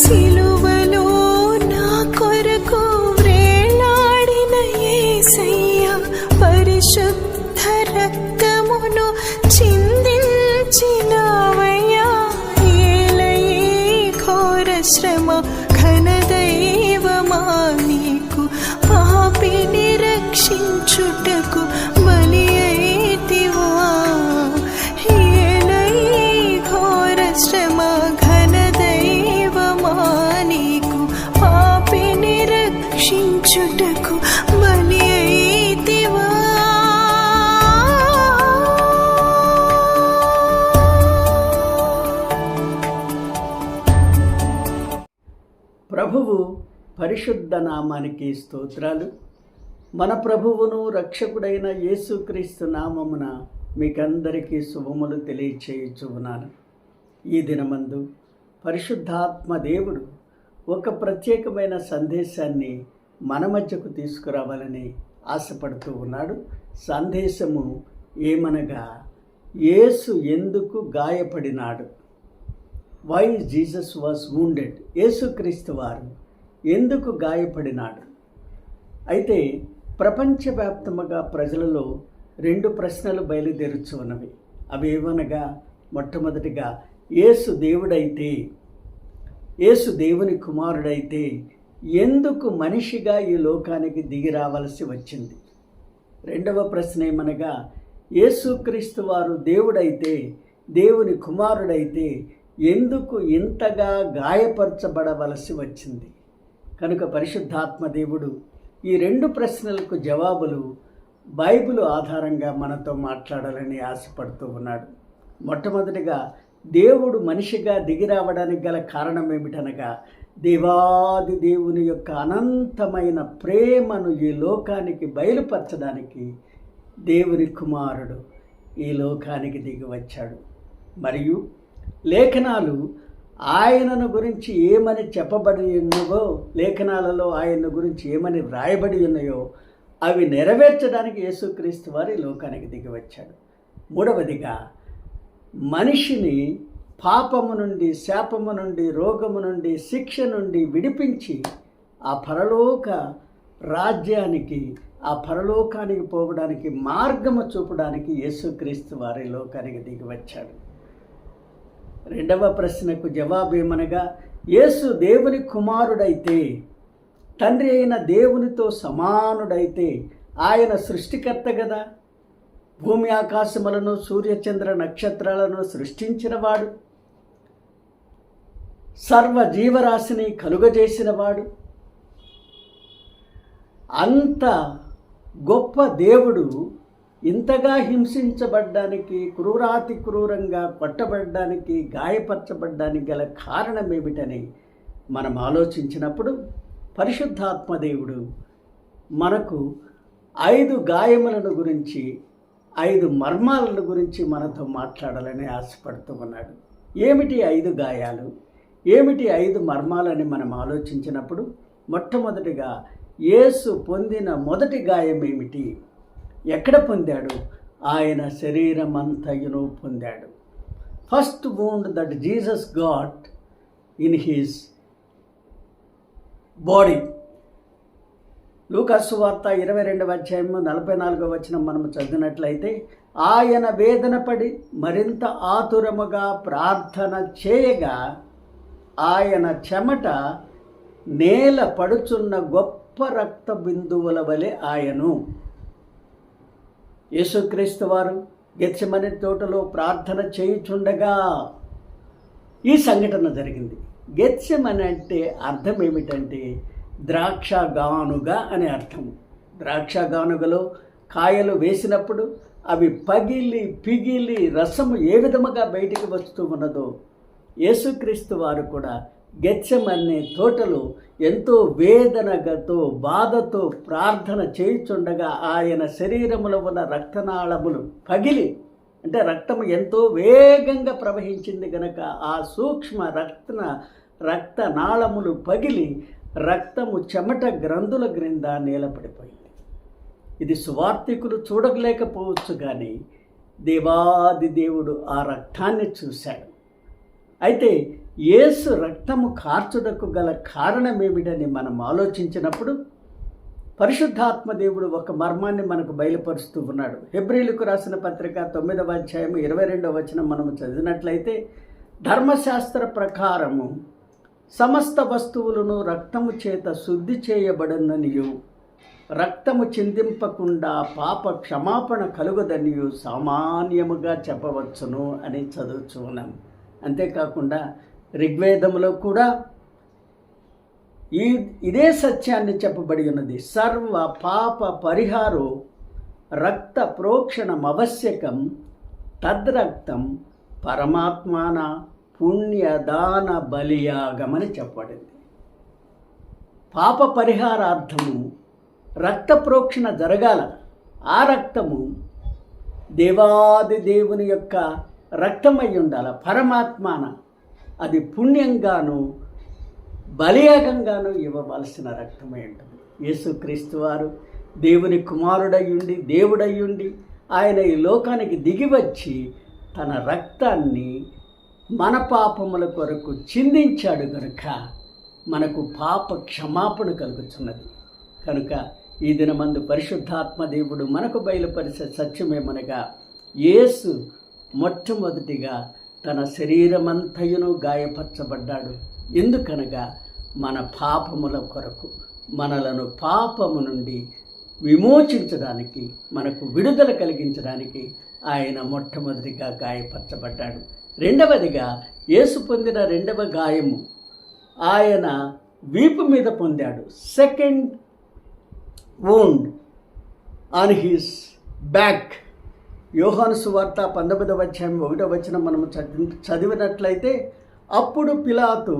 సిలువలో ప్రభువు పరిశుద్ధ నామానికి స్తోత్రాలు. మన ప్రభువును రక్షకుడైన యేసుక్రీస్తు నామమున మీకందరికీ శుభములు తెలియచేయుచున్నాను ఈ దినమందు పరిశుద్ధాత్మ దేవుడు ఒక ప్రత్యేకమైన సందేశాన్ని మన మధ్యకు తీసుకురావాలని ఆశపడుతూ ఉన్నాడు. సందేశము ఏమనగా యేసు ఎందుకు గాయపడినాడు? వై జీసస్ వాస్ వూండెడ్ యేసుక్రీస్తు వారు ఎందుకు గాయపడినాడు? అయితే ప్రపంచవ్యాప్తముగా ప్రజలలో రెండు ప్రశ్నలు బయలుదేరుచు ఉన్నవి అవి ఏమనగా మొట్టమొదటిగా యేసు దేవుడైతే యేసు దేవుని కుమారుడైతే ఎందుకు మనిషిగా ఈ లోకానికి దిగి రావలసి వచ్చింది? రెండవ ప్రశ్న ఏమనగా యేసుక్రీస్తు వారు దేవుడైతే దేవుని కుమారుడైతే ఎందుకు ఇంతగా గాయపరచబడవలసి వచ్చింది? కనుక పరిశుద్ధాత్మ దేవుడు ఈ రెండు ప్రశ్నలకు జవాబులు బైబిల్ ఆధారంగా మనతో మాట్లాడాలని ఆశపడుతూ ఉన్నాడు. మొట్టమొదటిగా దేవుడు మనిషిగా దిగిరావడానికి గల కారణం ఏమిటనగా దేవాది దేవుని యొక్క అనంతమైన ప్రేమను ఈ లోకానికి బయలుపరచడానికి దేవుని కుమారుడు ఈ లోకానికి దిగి వచ్చాడు. మరియు లేఖనాలు ఆయనను గురించి ఏమని చెప్పబడి ఉన్నవో లేఖనాలలో ఆయన గురించి ఏమని వ్రాయబడి ఉన్నాయో అవి నెరవేర్చడానికి యేసుక్రీస్తు వారి లోకానికి దిగి వచ్చాడు మూడవదిగా మనిషిని పాపము నుండి శాపము నుండి రోగము నుండి శిక్ష నుండి విడిపించి ఆ పరలోక రాజ్యానికి ఆ పరలోకానికి పోవడానికి మార్గము చూపడానికి యేసుక్రీస్తు వారి లోకానికి దిగి వచ్చాడు రెండవ ప్రశ్నకు జవాబేమనగా యేసు దేవుని కుమారుడైతే తండ్రి అయిన దేవునితో సమానుడైతే ఆయన సృష్టికర్త కదా భూమి ఆకాశములను సూర్యచంద్ర నక్షత్రాలను సృష్టించినవాడు. సర్వ జీవరాశిని కలుగజేసినవాడు. అంత గొప్ప దేవుడు ఇంతగా హింసించబడ్డానికి క్రూరాతి క్రూరంగా కొట్టబడ్డానికి గాయపరచబడ్డానికి గల కారణం ఏమిటని మనం ఆలోచించినప్పుడు పరిశుద్ధాత్మదేవుడు మనకు ఐదు గాయములను గురించి ఐదు మర్మాలను గురించి మనతో మాట్లాడాలని ఆశపడుతూ ఉన్నాడు. ఏమిటి ఐదు గాయాలు? ఏమిటి ఐదు మర్మాలని మనం ఆలోచించినప్పుడు? మొట్టమొదటిగా యేసు పొందిన మొదటి గాయం ఏమిటి ఎక్కడ పొందాడు? ఆయన శరీరం అంతయును పొందాడు. First wound that Jesus got in his body లూకాసు వార్త ఇరవై రెండవ అధ్యాయము నలభై నాలుగవ వచ్చిన మనము చదివినట్లయితే ఆయన వేదన పడి మరింత ఆతురముగా ప్రార్థన చేయగా ఆయన చెమట నేల పడుచున్న గొప్ప రక్త బిందువుల వలె ఆయను. యేసుక్రీస్తు వారు గెచ్చమని తోటలో ప్రార్థన చేయుచుండగా ఈ సంఘటన జరిగింది. గెచ్చమని అంటే అర్థం ఏమిటంటే ద్రాక్ష గానుగ అనే అర్థం. ద్రాక్ష గానుగలో కాయలు వేసినప్పుడు అవి పగిలి పిగిలి రసము ఏ విధముగా బయటికి వస్తూ ఉన్నదో యేసుక్రీస్తు వారు కూడా గెచ్చమనే తోటలో ఎంతో వేదనగతో బాధతో ప్రార్థన చేయుచుండగా ఆయన శరీరములో ఉన్న రక్తనాళములు పగిలి అంటే రక్తము ఎంతో వేగంగా ప్రవహించింది గనక ఆ సూక్ష్మ రక్త రక్తనాళములు పగిలి రక్తము చెమట గ్రంథుల క్రింద నేలపడిపోయింది. ఇది సువార్థికులు చూడలేకపోవచ్చు కానీ దేవాది దేవుడు ఆ రక్తాన్ని చూశాడు. అయితే యేసు రక్తము కార్చుటకు గల కారణమేమిటని మనం ఆలోచించినప్పుడు పరిశుద్ధాత్మ దేవుడు ఒక మర్మాన్ని మనకు బయలుపరుస్తూ ఉన్నాడు. హెబ్రిలకు రాసిన పత్రిక తొమ్మిదవ అధ్యాయం ఇరవై రెండవ వచనం మనము చదివినట్లయితే ధర్మశాస్త్ర ప్రకారము సమస్త వస్తువులను రక్తము చేత శుద్ధి చేయబడననియు రక్తము చిందింపకుండా పాప క్షమాపణ కలుగదనియు సామాన్యముగా చెప్పవచ్చును అని చదువుచు ఉన్నాం అంతేకాకుండా ఋగ్వేదంలో కూడా ఈ ఇదే సత్యాన్ని చెప్పబడి ఉన్నది. సర్వ పాప పరిహారో రక్త ప్రోక్షణం అవశ్యకం తద్రక్తం పరమాత్మాన పుణ్యదాన బలియాగమని చెప్పబడింది. పాప పరిహారార్థము రక్త ప్రోక్షణ జరగాల. ఆ రక్తము దేవాది దేవుని యొక్క రక్తమై ఉండాల. పరమాత్మాన అది పుణ్యంగాను బలియాగంగాను ఇవ్వవలసిన రక్తమై ఉంటుంది యేసుక్రీస్తు వారు దేవుని కుమారుడయ్యుండి దేవుడయ్యుండి ఆయన ఈ లోకానికి దిగి వచ్చి తన రక్తాన్ని మన పాపముల కొరకు చిందించాడు కనుక మనకు పాప క్షమాపణ కలుగుతున్నది కనుక ఈ దినమందు పరిశుద్ధాత్మ దేవుడు మనకు బయలుపరిచే సత్యమేమనగా యేసు మొట్టమొదటిగా తన శరీరమంతయును గాయపరచబడ్డాడు. ఎందుకనగా మన పాపముల కొరకు మనలను పాపము నుండి విమోచించడానికి మనకు విడుదల కలిగించడానికి ఆయన మొట్టమొదటిగా గాయపరచబడ్డాడు. రెండవదిగా యేసు పొందిన రెండవ గాయము. ఆయన వీపు మీద పొందాడు. Second wound on his back యోహాను సువార్త పంతొమ్మిదవ అధ్యాయం ఒకటో వచ్చిన మనము చదివి చదివినట్లయితే అప్పుడు పిలాతు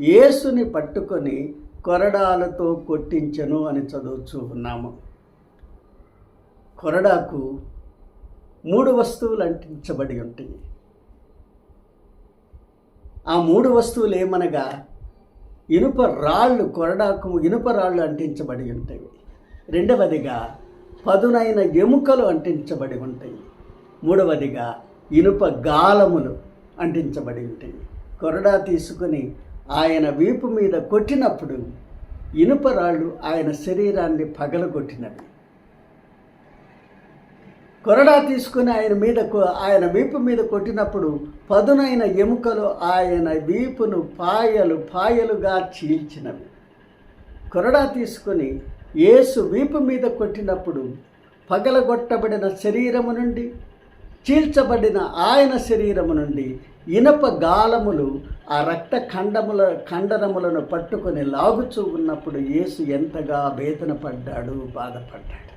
యేసుని పట్టుకొని కొరడాలతో కొట్టించను అని చదువుచూ ఉన్నాము. కొరడాకు మూడు వస్తువులు అంటించబడి ఉంటాయి ఆ మూడు వస్తువులు ఏమనగా ఇనుప రాళ్ళు కొరడాకు ఇనుప రాళ్ళు అంటించబడి ఉంటాయి రెండవదిగా పదునైన ఎముకలు అంటించబడి ఉంటాయి. మూడవదిగా ఇనుప గాలములు అంటించబడి ఉంటాయి. కొరడా తీసుకుని ఆయన వీపు మీద కొట్టినప్పుడు ఇనుప రాళ్ళు ఆయన శరీరాన్ని పగలగొట్టినవి. కొరడా తీసుకుని ఆయన మీద ఆయన వీపు మీద కొట్టినప్పుడు పదునైన ఎముకలు ఆయన వీపును పాయలు పాయలుగా చీల్చినవి. కొరడా తీసుకొని యేసు వీపు మీద కొట్టినప్పుడు పగలగొట్టబడిన శరీరము నుండి చీల్చబడిన ఆయన శరీరము నుండి ఇనప గాలములు ఆ రక్త ఖండముల ఖండనములను పట్టుకొని లాగుచూ ఉన్నప్పుడు యేసు ఎంతగా వేదన పడ్డాడు బాధపడ్డాడు.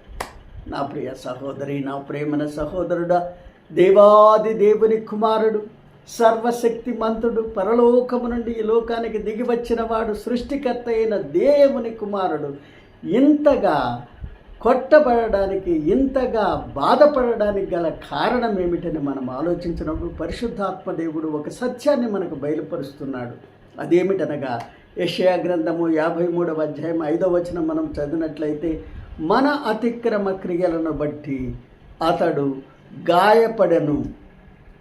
నా ప్రియ సహోదరి నా ప్రేమన సహోదరుడా దేవాది దేవుని కుమారుడు సర్వశక్తిమంతుడు పరలోకము నుండి ఈ లోకానికి దిగి వచ్చిన వాడు సృష్టికర్త అయిన దేవుని కుమారుడు ఇంతగా కొట్టబడడానికి ఇంతగా బాధపడడానికి గల కారణం ఏమిటని మనం ఆలోచించినప్పుడు పరిశుద్ధాత్మ దేవుడు ఒక సత్యాన్ని మనకు బయలుపరుస్తున్నాడు. అదేమిటనగా యషయా గ్రంథము యాభై మూడవ అధ్యాయం ఐదవ వచనం మనం చదివినట్లయితే మన అతిక్రమ క్రియలను బట్టి అతడు గాయపడెను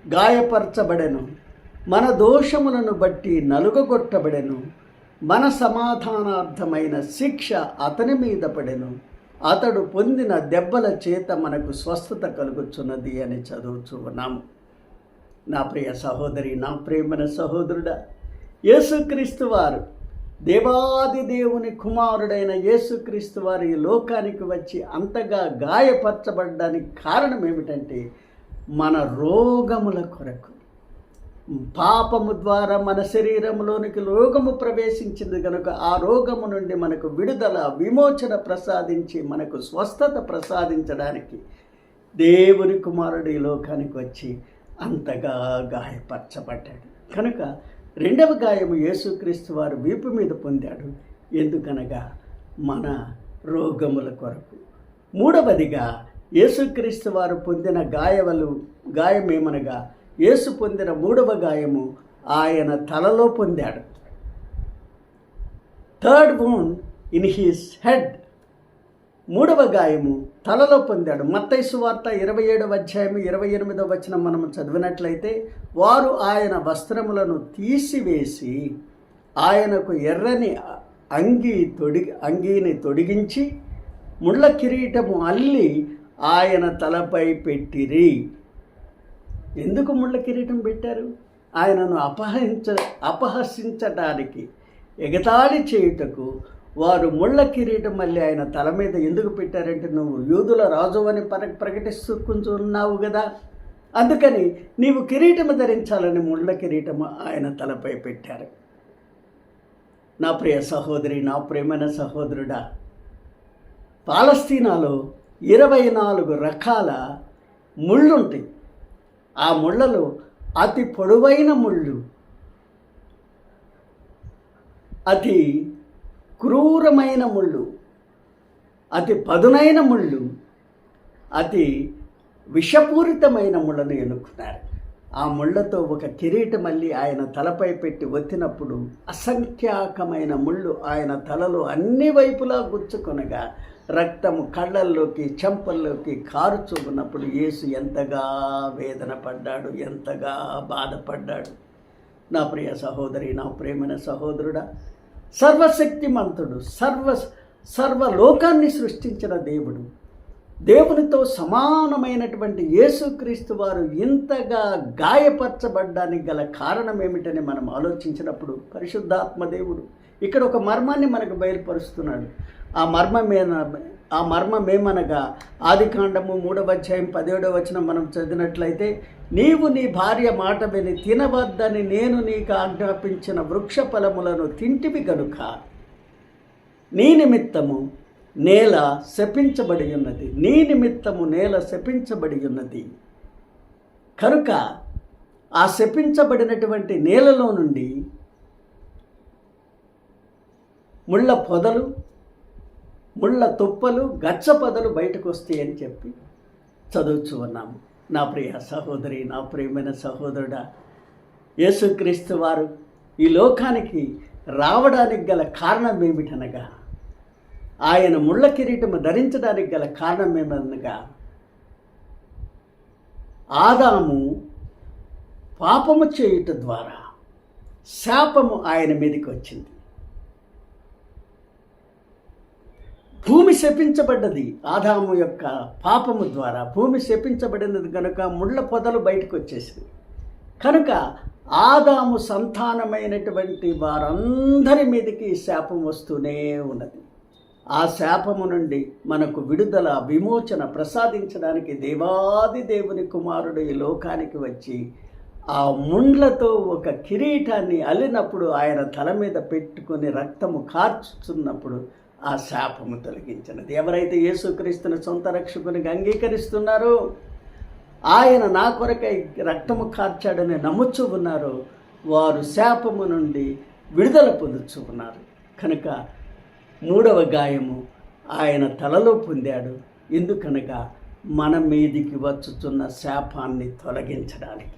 గాయపరచబడెను. మన దోషములను బట్టి నలుగగొట్టబడెను. మన సమాధానార్థమైన శిక్ష అతని మీద పడెను. అతడు పొందిన దెబ్బల చేత మనకు స్వస్థత కలుగుచున్నది అని చదువుచూ ఉన్నాము నా ప్రియ సహోదరి నా ప్రేమన సహోదరుడా యేసుక్రీస్తు వారు దేవాది దేవుని కుమారుడైన యేసుక్రీస్తు వారి లోకానికి వచ్చి అంతగా గాయపరచబడడానికి కారణం ఏమిటంటే మన రోగముల కొరకు. పాపము ద్వారా మన శరీరంలోనికి రోగము ప్రవేశించింది కనుక ఆ రోగము నుండి మనకు విడుదల విమోచన ప్రసాదించి మనకు స్వస్థత ప్రసాదించడానికి దేవుని కుమారుడు ఈ లోకానికి వచ్చి అంతగా గాయపరచబడ్డాడు. కనుక రెండవ గాయము యేసుక్రీస్తు వారు వీపు మీద పొందాడు. ఎందుకనగా మన రోగముల కొరకు. మూడవదిగా యేసుక్రీస్తు వారు పొందిన గాయవలు గాయమేమనగా యేసు పొందిన మూడవ గాయము ఆయన తలలో పొందాడు. Third wound in his head మూడవ గాయము తలలో పొందాడు. మత్తైసు వార్త ఇరవై ఏడవ అధ్యాయం ఇరవై ఎనిమిదవ వచనం మనం చదివినట్లయితే వారు ఆయన వస్త్రములను తీసివేసి ఆయనకు ఎర్రని అంగి తొడిగి అంగీని తొడిగించి ముళ్ళ కిరీటము అల్లి ఆయన తలపై పెట్టిరి. ఎందుకు ముళ్ళ కిరీటం పెట్టారు? ఆయనను అపహరించ అపహసించడానికి ఎగతాళి చేయుటకు వారు ముళ్ళ కిరీటం మళ్ళీ ఆయన తల మీద ఎందుకు పెట్టారంటే నువ్వు యూదుల రాజు అని ప్ర ప్రకటిస్తూ ఉన్నావు కదా. అందుకని నీవు కిరీటము ధరించాలని ముళ్ళ కిరీటము ఆయన తలపై పెట్టారు. నా ప్రియ సహోదరి నా ప్రేమైన సహోదరుడా పాలస్తీనాలో ఇరవై నాలుగు రకాల ముళ్ళుంటాయి. ఆ ముళ్ళలో అతి పొడవైన ముళ్ళు అతి క్రూరమైన ముళ్ళు అతి పదునైన ముళ్ళు అతి విషపూరితమైన ముళ్ళను ఎన్నుకున్నారు. ఆ ముళ్ళతో ఒక కిరీటం మళ్ళీ ఆయన తలపై పెట్టి ఒత్తినప్పుడు అసంఖ్యాకమైన ముళ్ళు ఆయన తలలో అన్ని వైపులా గుచ్చుకొనగా రక్తము కళ్ళల్లోకి చెంపల్లోకి కారుచున్నప్పుడు యేసు ఎంతగా వేదన పడ్డాడు ఎంతగా బాధపడ్డాడు. నా ప్రియ సహోదరి నా ప్రేమైన సహోదరుడా సర్వశక్తిమంతుడు సర్వ సర్వలోకాన్ని సృష్టించిన దేవుడు దేవునితో సమానమైనటువంటి యేసుక్రీస్తు వారు ఇంతగా గాయపరచబడ్డానికి గల కారణం ఏమిటని మనం ఆలోచించినప్పుడు పరిశుద్ధాత్మ దేవుడు ఇక్కడ ఒక మర్మాన్ని మనకు బయలుపరుస్తున్నాడు. ఆ మర్మమేన ఆ మర్మమేమనగా ఆది కాండము మూడవ అధ్యాయం పదిహేడవ వచనం మనం చదివినట్లయితే నీవు నీ భార్య మాట విని తినవద్దని నేను నీకు ఆజ్ఞాపించిన వృక్ష ఫలములను తింటివి గనుక నీ నిమిత్తము నేల శపించబడి ఉన్నది. నీ నిమిత్తము నేల శపించబడి ఉన్నది. కనుక ఆ శపించబడినటువంటి నేలలో నుండి ముళ్ళ పొదలు ముళ్ళ తుప్పలు గచ్చపదలు బయటకు వస్తాయని చెప్పి చదువుచు ఉన్నాము. నా ప్రియ సహోదరి నా ప్రియమైన సహోదరుడా యేసుక్రీస్తు వారు ఈ లోకానికి రావడానికి గల కారణం ఏమిటనగా ఆయన ముళ్ళ కిరీటము ధరించడానికి గల కారణం ఏమనగా ఆదాము పాపము చేయుట ద్వారా శాపము ఆయన మీదకి వచ్చింది భూమి శపించబడ్డది. ఆదాము యొక్క పాపము ద్వారా భూమి శపించబడినది కనుక ముళ్ళ పొదలు బయటకు వచ్చేసింది కనుక ఆదాము సంతానమైనటువంటి వారందరి మీదకి శాపం వస్తూనే ఉన్నది. ఆ శాపము నుండి మనకు విడుదల విమోచన ప్రసాదించడానికి దేవాది దేవుని కుమారుడు ఈ లోకానికి వచ్చి ఆ ముండ్లతో ఒక కిరీటాన్ని అల్లినప్పుడు ఆయన తల మీద పెట్టుకుని రక్తము కార్చుతున్నప్పుడు ఆ శాపము తొలగించినది. ఎవరైతే యేసుక్రీస్తుని సొంత రక్షకుని అంగీకరిస్తున్నారో ఆయన నా కొరకై రక్తము కార్చాడని నమ్ముచు ఉన్నారు వారు శాపము నుండి విడుదల పొందుచు ఉన్నారు. కనుక మూడవ గాయము ఆయన తలలో పొందాడు. ఎందుకనగా మన మీదికి వచ్చుచున్న శాపాన్ని తొలగించడానికి.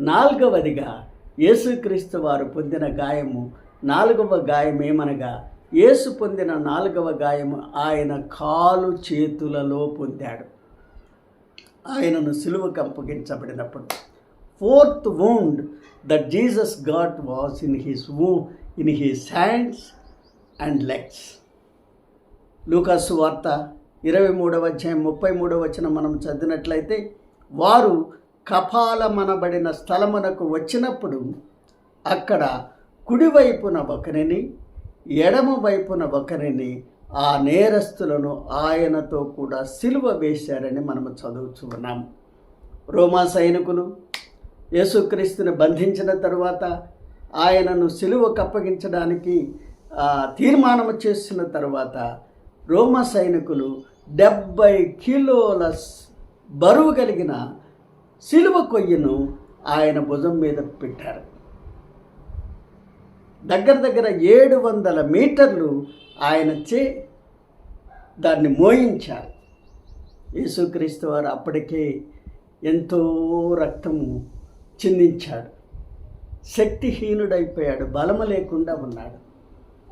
నాలుగవదిగా యేసుక్రీస్తు వారు పొందిన గాయము నాలుగవ గాయం ఏమనగా యేసు పొందిన నాలుగవ గాయము ఆయన కాలు చేతులలో పొందాడు. ఆయనను సిలువకు అప్పగించబడినప్పుడు fourth wound that Jesus got was in his Wu in his hands and legs. లూకాసు వార్త ఇరవై మూడవ అధ్యాయం ముప్పై మూడవ వచ్చిన మనం చదివినట్లయితే వారు కపాలమనబడిన స్థలమునకు వచ్చినప్పుడు అక్కడ కుడివైపున ఒకరిని ఎడమ వైపున ఒకరిని ఆ నేరస్తులను ఆయనతో కూడా సిలువ వేశారని మనము చదువుచు ఉన్నాము రోమా సైనికులు యేసుక్రీస్తుని బంధించిన తర్వాత ఆయనను సిలువకు అప్పగించడానికి తీర్మానం చేసిన తర్వాత రోమా సైనికులు డెబ్బై కిలోల బరువు కలిగిన సిలువ కొయ్యను ఆయన భుజం మీద పెట్టారు. దగ్గర దగ్గర ఏడు వందల మీటర్లు ఆయన చే దాన్ని మోయించారు. యేసుక్రీస్తు వారు అప్పటికే ఎంతో రక్తము చిందించాడు. శక్తిహీనుడైపోయాడు బలము లేకుండా ఉన్నాడు.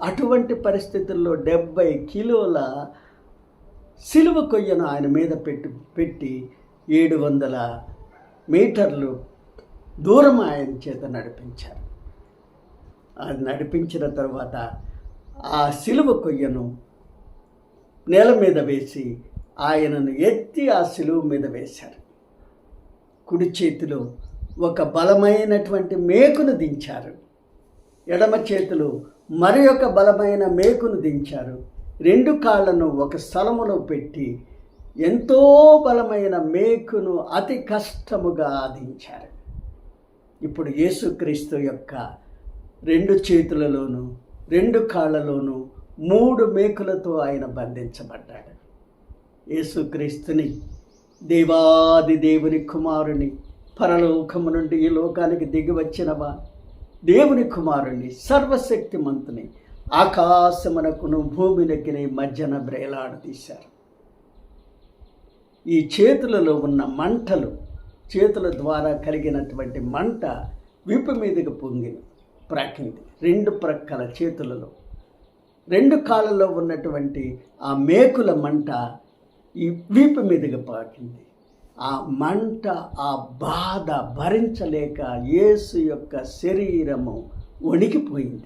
అటువంటి పరిస్థితుల్లో డెబ్బై కిలోల సిలువ కొయ్యను ఆయన మీద పెట్టి పెట్టి ఏడు వందల మీటర్లు దూరం ఆయన చేత నడిపించారు. నడిపించిన తర్వాత ఆ సిలువ కొయ్యను నేల మీద వేసి ఆయనను ఎత్తి ఆ సిలువ మీద వేశారు. కుడి చేతిలో ఒక బలమైనటువంటి మేకును దించారు. ఎడమ చేతిలో మరి ఒక బలమైన మేకును దించారు. రెండు కాళ్ళను ఒక స్థలములో పెట్టి ఎంతో బలమైన మేకును అతి కష్టముగా ఆదించారు ఇప్పుడు యేసుక్రీస్తు యొక్క రెండు చేతులలోనూ రెండు కాళ్ళలోనూ మూడు మేకులతో ఆయన బంధించబడ్డాడు. యేసుక్రీస్తుని దేవాది దేవుని కుమారుని పరలోకము నుండి ఈ లోకానికి దిగి వచ్చినవా? దేవుని కుమారుని సర్వశక్తిమంతుని ఆకాశమునకును భూమినకిని మధ్యన బ్రేలాడదీశారు. ఈ చేతులలో ఉన్న మంటలు చేతుల ద్వారా కలిగినటువంటి మంట వీపు మీదకి పొంగింది ప్రాకింది రెండు ప్రక్కల చేతులలో. రెండు కాళ్ళలో ఉన్నటువంటి ఆ మేకుల మంట ఈ వీపు మీదుగా పాకింది. ఆ మంట ఆ బాధ భరించలేక యేసు యొక్క శరీరము వణికిపోయింది.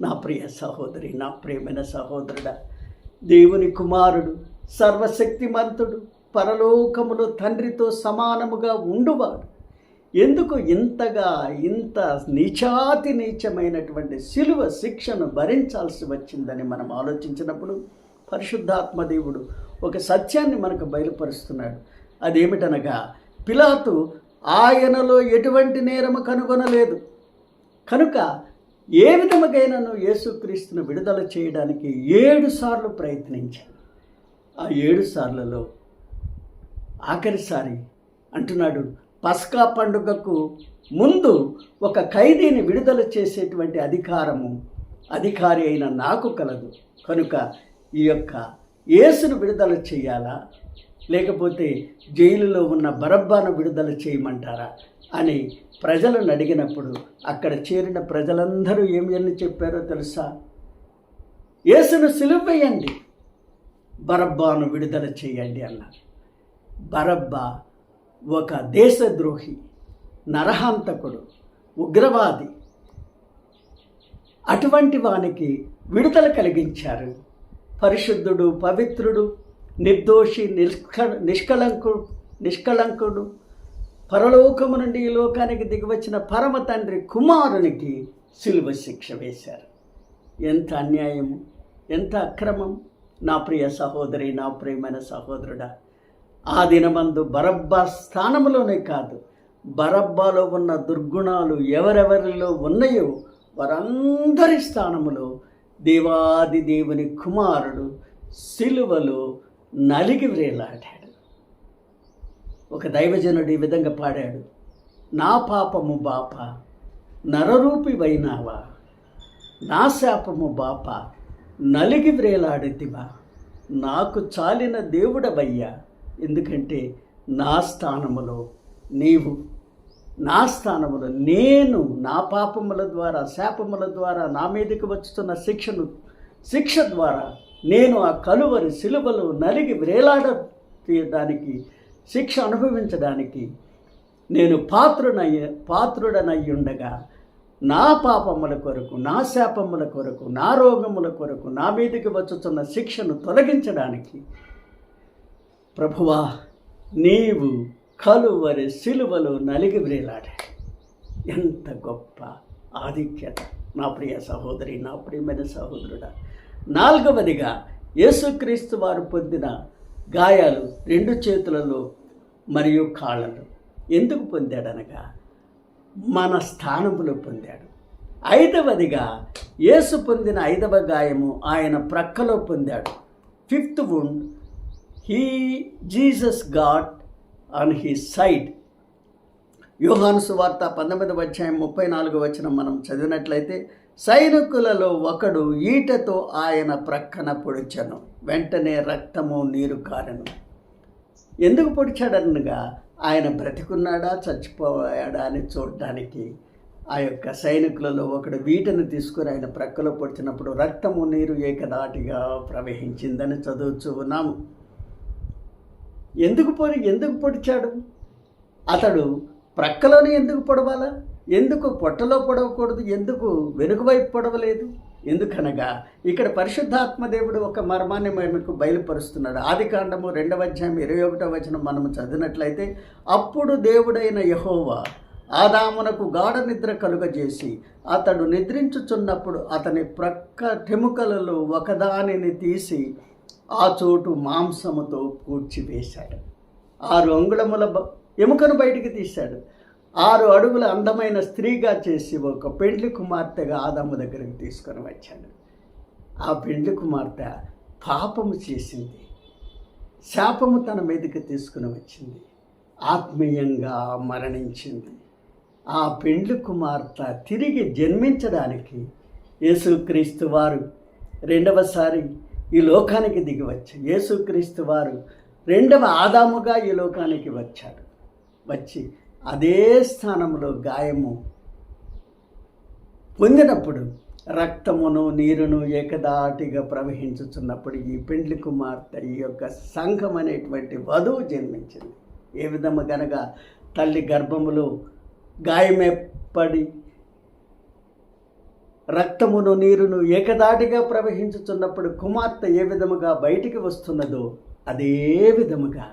నా ప్రియ సహోదరి నా ప్రియమైన సహోదరుడా దేవుని కుమారుడు సర్వశక్తిమంతుడు పరలోకములో తండ్రితో సమానముగా ఉండువాడు. ఎందుకు ఇంతగా ఇంత నీచాతి నీచమైనటువంటి శిలువ శిక్షను భరించాల్సి వచ్చిందని మనం ఆలోచించినప్పుడు పరిశుద్ధాత్మ దేవుడు ఒక సత్యాన్ని మనకు బయలుపరుస్తున్నాడు. అదేమిటనగా పిలాతు ఆయనలో ఎటువంటి నేరము కనుగొనలేదు. కనుక ఏ విధముగైనను యేసుక్రీస్తును విడుదల చేయడానికి ఏడు సార్లు ప్రయత్నించాడు. ఆ ఏడు సార్లలో ఆఖరిసారి అంటున్నాడు పస్కా పండుగకు ముందు ఒక ఖైదీని విడుదల చేసేటువంటి అధికారము అధికారి అయిన నాకు కలదు. కనుక ఈ యొక్క యేసును విడుదల చేయాలా? లేకపోతే జైలులో ఉన్న బరబ్బాను విడుదల చేయమంటారా? అని ప్రజలను అడిగినప్పుడు అక్కడ చేరిన ప్రజలందరూ ఏమి చెప్పారో తెలుసా? యేసును సిలువేయండి బరబ్బాను విడుదల చేయండి అన్నారు. బరబ్బా ఒక దేశద్రోహి నరహంతకుడు ఉగ్రవాది. అటువంటి వానికి విడుదల కలిగించారు. పరిశుద్ధుడు పవిత్రుడు నిర్దోషి నిష్క నిష్కలంకు నిష్కలంకుడు. పరలోకము నుండి ఈ లోకానికి దిగివచ్చిన పరమ తండ్రి కుమారునికి సిలువ శిక్ష వేశారు. ఎంత అన్యాయము ఎంత అక్రమం. నా ప్రియ సహోదరి నా ప్రియమైన సహోదరుడా ఆ దినమందు బరబ్బా స్థానంలోనే కాదు బరబ్బాలో ఉన్న దుర్గుణాలు ఎవరెవరిలో ఉన్నాయో వారందరి స్థానములో దేవాది దేవుని కుమారుడు సిలువలో నలిగి వ్రేలాడాడు ఒక దైవజనుడు ఈ విధంగా పాడాడు నా పాపము బాప నరరూపి వైనావా నా శాపము బాప నలిగి వ్రేలాడితివా నాకు చాలిన దేవుడవయ్యా ఎందుకంటే నా స్థానములో నీవు నా స్థానములో నేను నా పాపముల ద్వారా శాపముల ద్వారా నా మీదకి వచ్చుతున్న శిక్షను శిక్ష ద్వారా నేను ఆ కలువరి శిలువలు నలిగి వేలాడ తీయడానికి శిక్ష అనుభవించడానికి నేను పాత్రునయ్య పాత్రుడనయ్యుండగా నా పాపముల కొరకు నా శాపముల కొరకు నా రోగముల కొరకు నా మీదకి వచ్చుతున్న శిక్షను తొలగించడానికి ప్రభువా నీవు కలువరి సిలువలో నలిగి వ్రేలాడాడు ఎంత గొప్ప ఆధిక్యత. నా ప్రియ సహోదరి నా ప్రియమైన సహోదరుడా నాలుగవదిగా యేసుక్రీస్తు వారు పొందిన గాయాలు రెండు చేతులలో మరియు కాళ్ళలో. ఎందుకు పొందాడనగా? మన స్థానములో పొందాడు. ఐదవదిగా యేసు పొందిన ఐదవ గాయము ఆయన ప్రక్కలో పొందాడు. Fifth wound he Jesus got on he side యోహాను సువార్త పంతొమ్మిదవ అధ్యాయం ముప్పై నాలుగు వచ్చిన మనం చదివినట్లయితే సైనికులలో ఒకడు ఈటతో ఆయన ప్రక్కన పొడిచను వెంటనే రక్తము నీరు కారను. ఎందుకు పొడిచాడనగా ఆయన బ్రతికున్నాడా చచ్చిపోయాడా అని చూడడానికి ఆ యొక్క సైనికులలో ఒకడు వీటను తీసుకుని ఆయన ప్రక్కలో పొడిచినప్పుడు రక్తము నీరు ఏకదాటిగా ప్రవహించిందని చదువుచూ ఉన్నాము. ఎందుకు పొడి ఎందుకు పొడిచాడు? అతడు ప్రక్కలోనే ఎందుకు పొడవాలా? ఎందుకు పొట్టలో పొడవకూడదు? ఎందుకు వెనుక వైపు పొడవలేదు? ఎందుకనగా ఇక్కడ పరిశుద్ధాత్మదేవుడు ఒక మర్మాన్ని మనకు బయలుపరుస్తున్నాడు. ఆది కాండము రెండవ అధ్యాయం ఇరవై ఒకటో వచనం మనము చదివినట్లయితే అప్పుడు దేవుడైన యహోవా ఆదామునకు గాఢ నిద్ర కలుగజేసి అతడు నిద్రించుచున్నప్పుడు అతని ప్రక్క టెముకలలో ఒకదానిని తీసి ఆ చోటు మాంసముతో కూర్చివేశాడు. ఆరు అంగుళముల బ- ఎముకను బయటికి తీశాడు. ఆరు అడుగుల అందమైన స్త్రీగా చేసి ఒక పెండ్లి కుమార్తెగా ఆదమ్మ దగ్గరికి తీసుకొని వచ్చాడు. ఆ పెండ్లి కుమార్తె పాపము చేసింది. శాపము తన మీదకి తీసుకుని వచ్చింది. ఆత్మీయంగా మరణించింది. ఆ పెండ్లి కుమార్తె తిరిగి జన్మించడానికి యేసుక్రీస్తు వారు రెండవసారి ఈ లోకానికి దిగి వచ్చారు యేసుక్రీస్తు వారు రెండవ ఆదాముగా ఈ లోకానికి వచ్చాడు వచ్చి అదే స్థానంలో గాయము పొందినప్పుడు రక్తమును నీరును ఏకదాటిగా ప్రవహించుచున్నప్పుడు ఈ పెండ్లి కుమార్తె ఈ యొక్క సంఘం అనేటువంటి వధువు జన్మించింది. ఏ విధము గనక తల్లి గర్భములో గాయమేపడి రక్తమును నీరును ఏకదాటిగా ప్రవహించుచున్నప్పుడు కుమార్తె ఏ విధముగా బయటికి వస్తున్నదో అదే విధముగా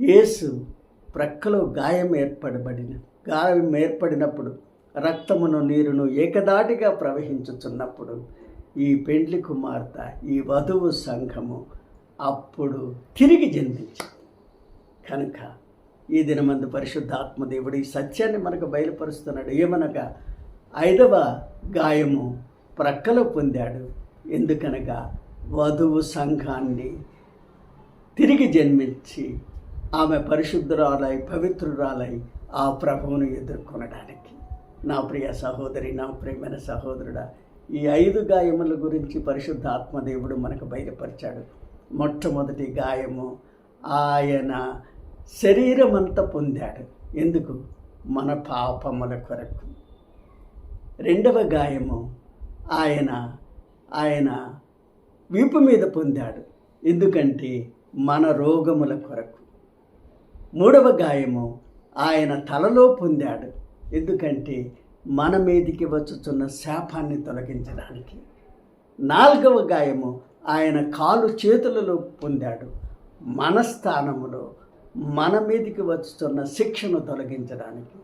యేసు ప్రక్కలో గాయం ఏర్పడబడిన గాయం ఏర్పడినప్పుడు రక్తమును నీరును ఏకదాటిగా ప్రవహించుచున్నప్పుడు ఈ పెండ్లి కుమార్తె ఈ వధువు సంఘము అప్పుడు తిరిగి జన్మించింది. కనుక ఈ దినమందు పరిశుద్ధాత్మదేవుడు ఈ సత్యాన్ని మనకు బయలుపరుస్తున్నాడు. ఏమనగా ఐదవ గాయము ప్రక్కలో పొందాడు. ఎందుకనగా వధువు సంఘాన్ని తిరిగి జన్మించి ఆమె పరిశుద్ధురాలై పవిత్రురాలై ఆ ప్రభువును ఎదుర్కొనడానికి. నా ప్రియ సహోదరి నా ప్రియమైన సహోదరుడా ఈ ఐదు గాయముల గురించి పరిశుద్ధ ఆత్మదేవుడు మనకు బయలుపరిచాడు. మొట్టమొదటి గాయము ఆయన శరీరమంతా పొందాడు. ఎందుకు? మన పాపముల కొరకు. రెండవ గాయము ఆయన ఆయన వీపు మీద పొందాడు. ఎందుకంటే మన రోగముల కొరకు. మూడవ గాయము ఆయన తలలో పొందాడు. ఎందుకంటే మన మీదికి వచ్చుతున్న శాపాన్ని తొలగించడానికి. నాలుగవ గాయము ఆయన కాలు చేతులలో పొందాడు. మన స్థానములో మన మీదికి వచ్చుతున్న శిక్షను తొలగించడానికి.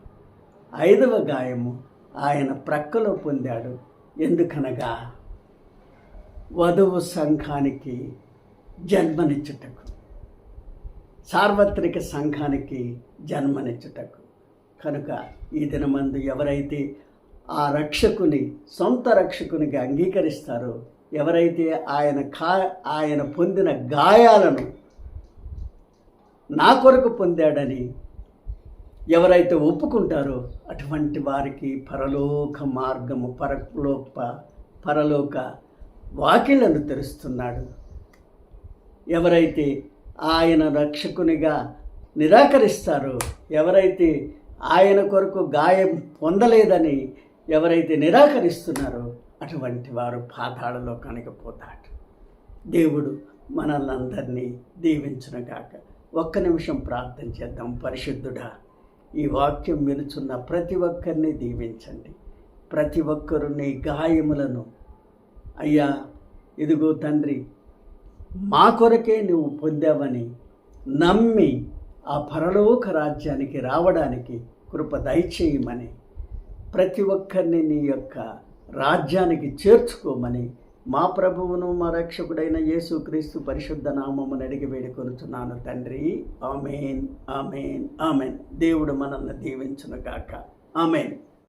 ఐదవ గాయము ఆయన ప్రక్కలో పొందాడు. ఎందుకనగా వధువు సంఘానికి జన్మనిచ్చుటకు సార్వత్రిక సంఘానికి జన్మనిచ్చుటకు. కనుక ఈ దినమందు ఎవరైతే ఆ రక్షకుని సొంత రక్షకునిగా అంగీకరిస్తారో ఎవరైతే ఆయన కా ఆయన పొందిన గాయాలను నా కొరకు పొందాడని ఎవరైతే ఒప్పుకుంటారో అటువంటి వారికి పరలోక మార్గము పరలోక పరలోక వాకిళ్ళను తెరుస్తున్నాడు. ఎవరైతే ఆయన రక్షకునిగా నిరాకరిస్తారో ఎవరైతే ఆయన కొరకు గాయం పొందలేదని ఎవరైతే నిరాకరిస్తున్నారో అటువంటి వారు పాతాళలో పోతాడు దేవుడు మనల్ని అందరినీ దీవించునగాక. ఒక్క నిమిషం ప్రార్థన చేద్దాం. పరిశుద్ధుడా ఈ వాక్యం వినుచున్న ప్రతి ఒక్కరిని దీవించండి. ప్రతి ఒక్కరు నీ గాయములను అయ్యా ఇదిగో తండ్రి మా కొరకే నువ్వు పొందావని నమ్మి ఆ పరలోక రాజ్యానికి రావడానికి కృప దయచేయమని ప్రతి ఒక్కరిని నీ యొక్క రాజ్యానికి చేర్చుకోమని మా ప్రభువును మా రక్షకుడైన యేసుక్రీస్తు పరిశుద్ధ నామమును అడిగి వేడుకొనుచున్నాను తండ్రి. Amen amen amen. దేవుడు మనల్ని దీవించును గాక. ఆమెన్.